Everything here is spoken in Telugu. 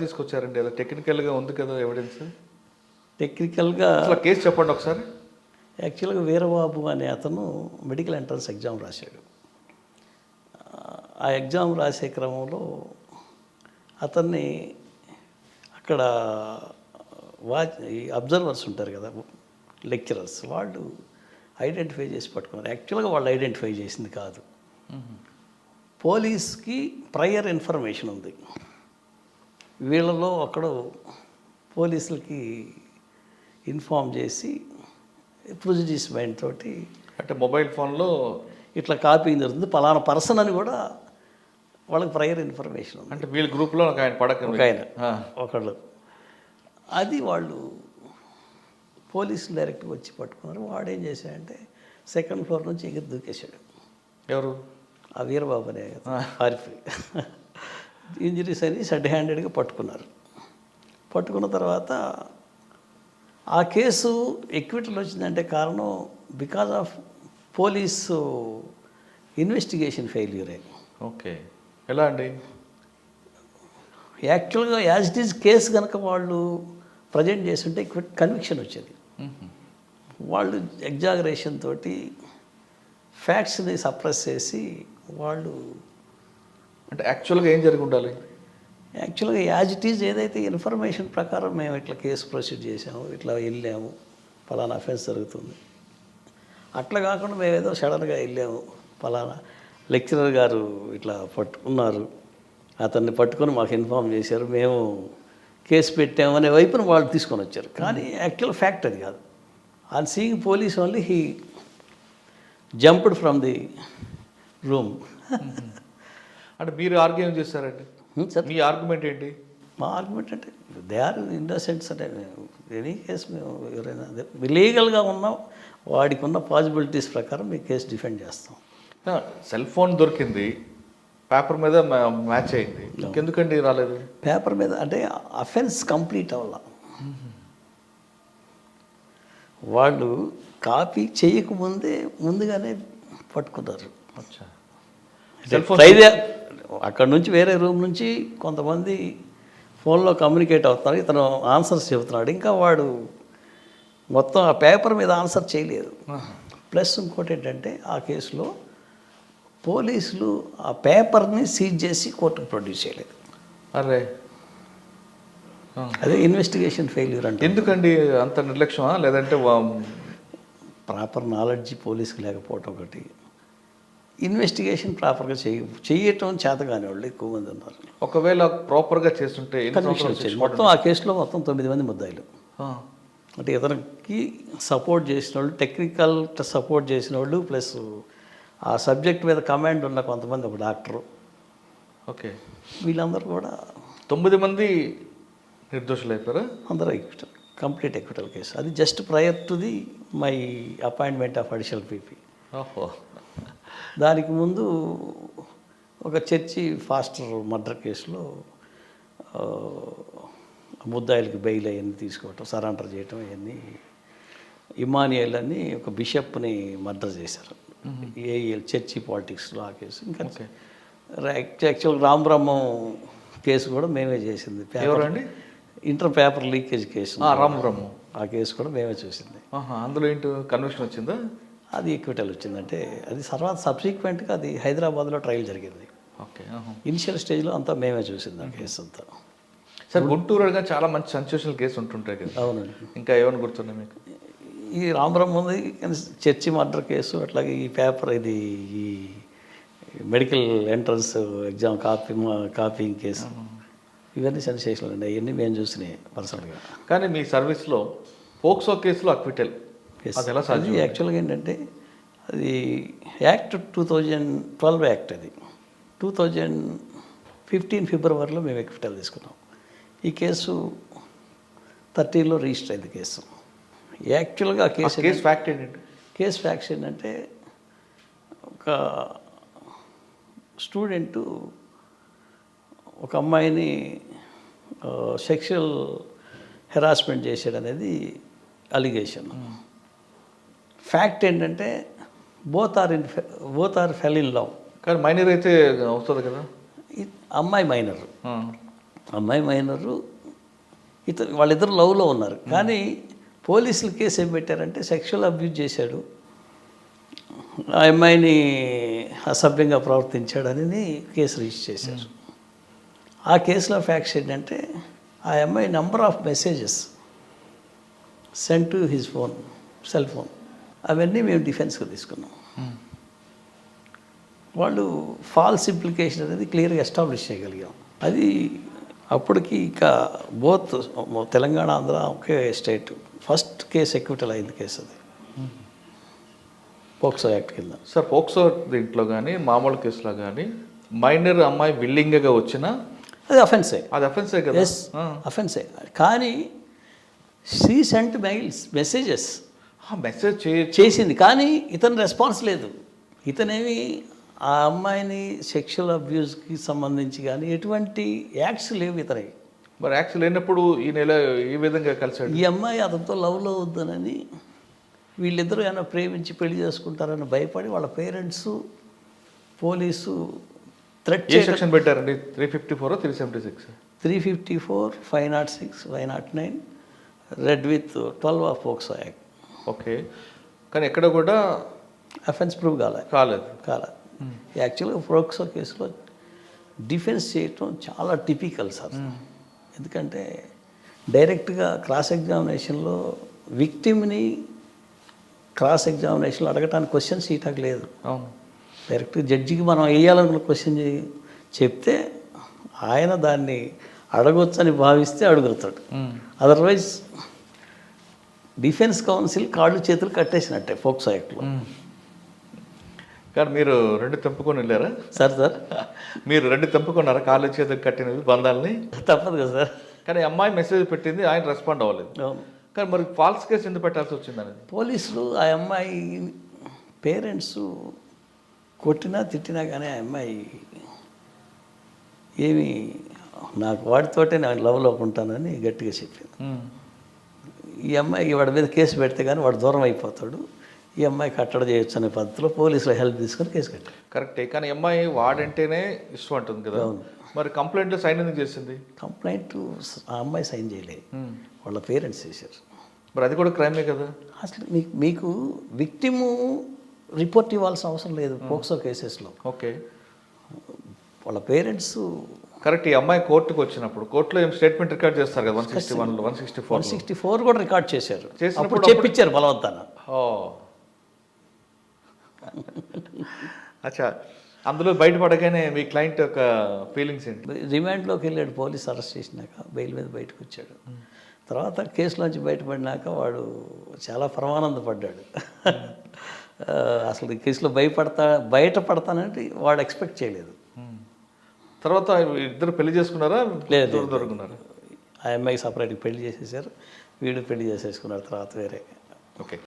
తీసుకొచ్చారండి? అలా టెక్నికల్గా ఉంది కదా ఎవిడెన్స్ టెక్నికల్గా అసలు కేసు చెప్పండి ఒకసారి. యాక్చువల్గా వీరబాబు అనే అతను మెడికల్ ఎంట్రన్స్ ఎగ్జామ్ రాశాడు. ఆ ఎగ్జామ్ రాసే క్రమంలో అతన్ని అక్కడ వాచ్ ఈ అబ్జర్వర్స్ ఉంటారు కదా లెక్చరర్స్ వాళ్ళు ఐడెంటిఫై చేసి పట్టుకున్నారు. యాక్చువల్గా వాళ్ళు ఐడెంటిఫై చేసింది కాదు. పోలీస్కి ప్రయర్ ఇన్ఫర్మేషన్ ఉంది. వీళ్ళలో ఒకడు పోలీసులకి ఇన్ఫామ్ చేసి ప్రుజుడీస్ మైండ్ తోటి అంటే మొబైల్ ఫోన్లో ఇట్లా కాపీయింగ్ జరుగుతుంది. పలానా పర్సన్ అని కూడా వాళ్ళకి ప్రయర్ ఇన్ఫర్మేషన్ ఉంది. అంటే వీళ్ళ గ్రూప్లో ఒక ఆయన పడక ఒక ఆయన ఒకళ్ళు. అది వాళ్ళు పోలీసులు డైరెక్ట్గా వచ్చి పట్టుకున్నారు. వాడు ఏం చేశాడంటే సెకండ్ ఫ్లోర్ నుంచి ఎగిరి దూకేశాడు. ఎవరు? ఆ వీరబాబు అనే పారిపోయి ఇంజరీస్ అని షడ్ హ్యాండెడ్గా పట్టుకున్నారు. పట్టుకున్న తర్వాత ఆ కేసు ఎక్విటల్ వచ్చిందంటే కారణం బికాజ్ ఆఫ్ పోలీసు ఇన్వెస్టిగేషన్ ఫెయిల్యూరే. ఓకే. ఎలా అండి? యాక్చువల్గా యాజ్ ఇట్ ఈజ్ కేసు కనుక వాళ్ళు ప్రజెంట్ చేస్తుంటే కన్విక్షన్ వచ్చేది. వాళ్ళు ఎగ్జాగరేషన్ తోటి ఫ్యాక్ట్స్ని సప్రెస్ చేసి వాళ్ళు అంటే యాక్చువల్గా ఏం జరిగి ఉండాలి? యాక్చువల్గా యాజ్ ఇట్ ఈజ్ ఏదైతే ఇన్ఫర్మేషన్ ప్రకారం మేము ఇట్లా కేసు ప్రొసీడ్ చేసాము ఇట్లా వెళ్ళాము ఫలానా అఫెన్స్ జరుగుతుంది. అట్లా కాకుండా మేము ఏదో సడన్గా వెళ్ళాము ఫలానా లెక్చరర్ గారు ఇట్లా పట్టుకున్నారు. అతన్ని పట్టుకొని మాకు ఇన్ఫామ్ చేశారు మేము కేసు పెట్టాము అనే వైపున వాళ్ళు తీసుకొని వచ్చారు. కానీ యాక్చువల్ ఫ్యాక్ట్ అది కాదు. On seeing police only he jumped from the room అంటే మీరు ఆర్గ్యూ ఏం చేస్తారండి? సార్ మీ ఆర్గ్యుమెంట్ ఏంటి? మా ఆర్గ్యుమెంట్ అంటే దే ఆర్ ఇన్నోసెంట్స్ అంటే ఎనీ కేసు మేము ఎవరైనా లీగల్గా ఉన్నాం వాడికి ఉన్న పాసిబిలిటీస్ ప్రకారం మీ కేసు డిఫెండ్ చేస్తాం. సెల్ ఫోన్ దొరికింది పేపర్ మీద మ్యాచ్ అయింది. ఇంకెందుకండి రాలేదు? పేపర్ మీద అంటే అఫెన్స్ కంప్లీట్ అవ్వాల. వాళ్ళు కాపీ చేయకముందే ముందుగానే పట్టుకున్నారు. అక్కడ నుంచి వేరే రూమ్ నుంచి కొంతమంది ఫోన్లో కమ్యూనికేట్ అవుతున్నారు. ఇతను ఆన్సర్స్ చెబుతున్నాడు. ఇంకా వాడు మొత్తం ఆ పేపర్ మీద ఆన్సర్ చేయలేదు. ప్లస్ ఇంకోటి ఏంటంటే ఆ కేసులో పోలీసులు ఆ పేపర్ని సీజ్ చేసి కోర్టుకు ప్రొడ్యూస్ చేయలేదు. అరే. అదే ఇన్వెస్టిగేషన్ ఫెయిల్యూర్ అంటే ఎందుకండి? అంత నిర్లక్ష్యమా? లేదంటే ప్రాపర్ నాలెడ్జ్ పోలీసుకి లేకపోవటం ఒకటి. ఇన్వెస్టిగేషన్ ప్రాపర్గా చేయ చేయటం చేత కాని వాళ్ళు ఎక్కువ మంది ఉన్నారు. ఒకవేళ ప్రాపర్గా చేస్తుంటే కన్విక్షన్ వచ్చింది. మొత్తం ఆ కేసులో మొత్తం తొమ్మిది మంది ముద్దాయిలు. అంటే ఇతనికి సపోర్ట్ చేసిన వాళ్ళు టెక్నికల్ సపోర్ట్ చేసిన వాళ్ళు ప్లస్ ఆ సబ్జెక్ట్ మీద కమాండ్ ఉన్న కొంతమంది ఒక డాక్టరు. ఓకే. వీళ్ళందరూ కూడా తొమ్మిది మంది నిర్దోషులు అయిపోయారా? అందరూ ఎక్విటల్ కంప్లీట్ ఎక్విటల్ కేసు. అది just prior to the my appointment of additional PP. ఓహో. దానికి ముందు ఒక చర్చి ఫాస్టర్ మర్డర్ కేసులో ముద్దాయిలకి బెయిల్ అవన్నీ తీసుకోవటం సరెండర్ చేయటం అవన్నీ. ఇమానియల్ అని ఒక బిషప్ని మర్డర్ చేశారు. ఏఎల్ చర్చి పాలిటిక్స్లో ఆ కేసు. ఇంకా యాక్చువల్ రామ్ బ్రహ్మం కేసు కూడా మేమే చేసింది. ఎవరండి? ఇంటర్ పేపర్ లీకేజ్ కేసు ఆ, రామ్ బ్రహ్మ ఆ కేసు కూడా మేమే చూసింది. అందులో ఏంటి కన్విక్షన్ వచ్చిందా? అది ఈక్విటల్ వచ్చిందంటే అది తర్వాత సబ్సిక్వెంట్గా అది హైదరాబాద్లో ట్రయల్ జరిగింది. ఓకే. ఇనిషియల్ స్టేజ్లో అంతా మేమే చూసింది ఆ కేసు అంతా సార్ గుంటూరు అడగా చాలా మంచి సెన్సేషనల్ కేసు ఉంటుంటాయి కదా. అవునండి. ఇంకా ఏమైనా గుర్తున్నాయి మీకు? ఈ రామబ్రహ్మ ఉంది చర్చి మర్డర్ కేసు అట్లాగే ఈ పేపర్ ఇది ఈ medical entrance exam copy copying case ఇవన్నీ సెన్సేషనల్ అండి అవన్నీ మేము చూసినాయి పర్సనల్గా కానీ మీ సర్వీస్లో పోక్సో కేసులో అక్విటల్. అది ఎలా సాధ్యం యాక్చువల్గా ఏంటంటే అది act two thousand twelve act అది. టూ థౌజండ్ ఫిఫ్టీన్ ఫిబ్రవరిలో మేము ఎక్విటల్ తీసుకున్నాం. ఈ కేసు థర్టీన్లో రిజిస్టర్ అయింది కేసు. యాక్చువల్గా కేసు కేసు ఫ్యాక్ట్ ఏంటంటే కేసు ఫ్యాక్స్ ఏంటంటే ఒక స్టూడెంటు ఒక అమ్మాయిని సెక్షువల్ హెరాస్మెంట్ చేశాడు అనేది అలిగేషన్ ఫ్యాక్ట్ ఏంటంటే both are in both are fell in love కానీ మైనర్ అయితే అవుతుంది కదా? అమ్మాయి మైనర్. అమ్మాయి మైనరు ఇతను వాళ్ళిద్దరు లవ్లో ఉన్నారు. కానీ పోలీసులు కేసు ఏం పెట్టారంటే సెక్షువల్ అబ్యూజ్ చేశాడు. ఆ అమ్మాయిని అసభ్యంగా ప్రవర్తించాడని కేసు రిజిస్టర్ చేశారు. ఆ కేసులో ఫ్యాక్ట్స్ ఏంటంటే ఆ అమ్మాయి number of messages send to his phone cell phone అవన్నీ మేము డిఫెన్స్గా తీసుకున్నాం. వాళ్ళు ఫాల్స్ ఇంప్లికేషన్ అనేది క్లియర్గా ఎస్టాబ్లిష్ చేయగలిగాం. అది అప్పటికి ఇక బోత్ తెలంగాణ ఆంధ్ర ఒకే స్టేట్. ఫస్ట్ కేసు ఎక్విటల్ అయింది కేసు అది. పోక్సో యాక్ట్ కింద. సార్ పోక్సో దీంట్లో కానీ మామూలు కేసులో కానీ మైనర్ అమ్మాయి విల్లింగ్గా వచ్చినా అది అఫెన్సే అది అఫెన్సే కదా? ఎస్ అఫెన్సే కానీ she sent mails messages message చేసింది. కానీ ఇతను రెస్పాన్స్ లేదు. ఇతనేమి ఆ అమ్మాయిని సెక్షువల్ అబ్యూస్కి సంబంధించి కానీ ఎటువంటి యాక్ట్స్ లేవు ఇతనికి మరి యాక్చువల్ లేనప్పుడు ఈ నెల ఈ విధంగా కలిసాడు ఈ అమ్మాయి అతనితో లవ్లో వద్దనని వీళ్ళిద్దరూ ఏమైనా ప్రేమించి పెళ్ళి చేసుకుంటారని భయపడి వాళ్ళ పేరెంట్స్ పోలీసు థ్రెట్ సెక్షన్ పెట్టారండి? Three fifty four three seventy six three fifty four five not six five not nine red with twelve of POCSO act okay. కానీ ఎక్కడ కూడా అఫెన్స్ ప్రూవ్ కాలే. కాలేదు. కాల. యాక్చువల్గా ప్రోక్సో కేసులో డిఫెన్స్ చేయటం చాలా టిపికల్ సార్. ఎందుకంటే డైరెక్ట్గా క్రాస్ ఎగ్జామినేషన్లో విక్టిమ్ని క్రాస్ ఎగ్జామినేషన్లో అడగటానికి క్వశ్చన్స్ ఈటాకు లేదు. అవును. డైరెక్ట్ జడ్జికి మనం వేయాలనుకున్న క్వశ్చన్ చెప్తే ఆయన దాన్ని అడగొచ్చని భావిస్తే అడుగుతాడు. అదర్వైజ్ డిఫెన్స్ కౌన్సిల్ కాళ్ళు చేతులు కట్టేసినట్టే ఫోక్సో యాక్ట్లో. కానీ మీరు రెండు తెంపుకొని వెళ్ళారా? Sir sir. మీరు రెండు తెంపుకున్నారా? కాళ్ళు చేతులు కట్టినవి బంధాలని? తప్పదు కదా సార్. కానీ అమ్మాయి మెసేజ్ పెట్టింది ఆయన రెస్పాండ్ అవ్వలేదు. కానీ మరి ఫాల్స్ కేసు ఎందుకు పెట్టాల్సి వచ్చింది అనేది పోలీసులు ఆ అమ్మాయి పేరెంట్స్ కొట్టినా తిట్టినా కానీ ఆ అమ్మాయి ఏమి నాకు వాడితోటే నేను లవ్లో ఉంటానని గట్టిగా చెప్పింది. ఈ అమ్మాయి వాడి మీద కేసు పెడితే కానీ వాడు దూరం అయిపోతాడు. ఈ అమ్మాయి కట్టడి చేయొచ్చు అనే పద్ధతిలో పోలీసులు హెల్ప్ తీసుకొని కేసు కట్టారు. కరెక్టే. కానీ అమ్మాయి వాడంటేనే ఇష్టం అంటుంది కదా. అవును. మరి కంప్లైంట్ సైన్ ఎందుకు చేసింది? కంప్లైంట్ ఆ అమ్మాయి సైన్ చేయలేదు వాళ్ళ పేరెంట్స్ చేశారు. మరి అది కూడా క్రైమే కదా. అసలు మీకు మీకు విక్టిము రిపోర్ట్ ఇవ్వాల్సిన అవసరం లేదు పోక్సో కేసెస్లో. ఓకే. వాళ్ళ పేరెంట్స్ కరెక్ట్ ఈ అమ్మాయి కోర్టుకు వచ్చినప్పుడు కోర్టులో ఏం స్టేట్మెంట్ రికార్డ్ చేస్తారు కదా one sixty one one sixty four sixty four కూడా రికార్డ్ చేశారు. చేసినప్పుడు చెప్పించారు బలవంతాన. అచ్చా అందులో బయటపడగానే మీ క్లయింట్ యొక్క ఫీలింగ్స్ ఏంటి? రిమాండ్లోకి వెళ్ళాడు పోలీస్ అరెస్ట్ చేసినాక బెయిల్ మీద బయటకు వచ్చాడు తర్వాత కేసులోంచి బయటపడినాక వాడు చాలా పరమానందపడ్డాడు. అసలు కేసులో భయపడతా బయటపడతానంటే వాడు ఎక్స్పెక్ట్ చేయలేదు. తర్వాత ఇద్దరు పెళ్ళి చేసుకున్నారా? లేదు, దూరం దొరుకున్నారా? ఆ అమ్మాయికి సపరేట్గా పెళ్ళి చేసేసారు. వీడు పెళ్ళి చేసేసుకున్నాడు తర్వాత వేరే. ఓకే.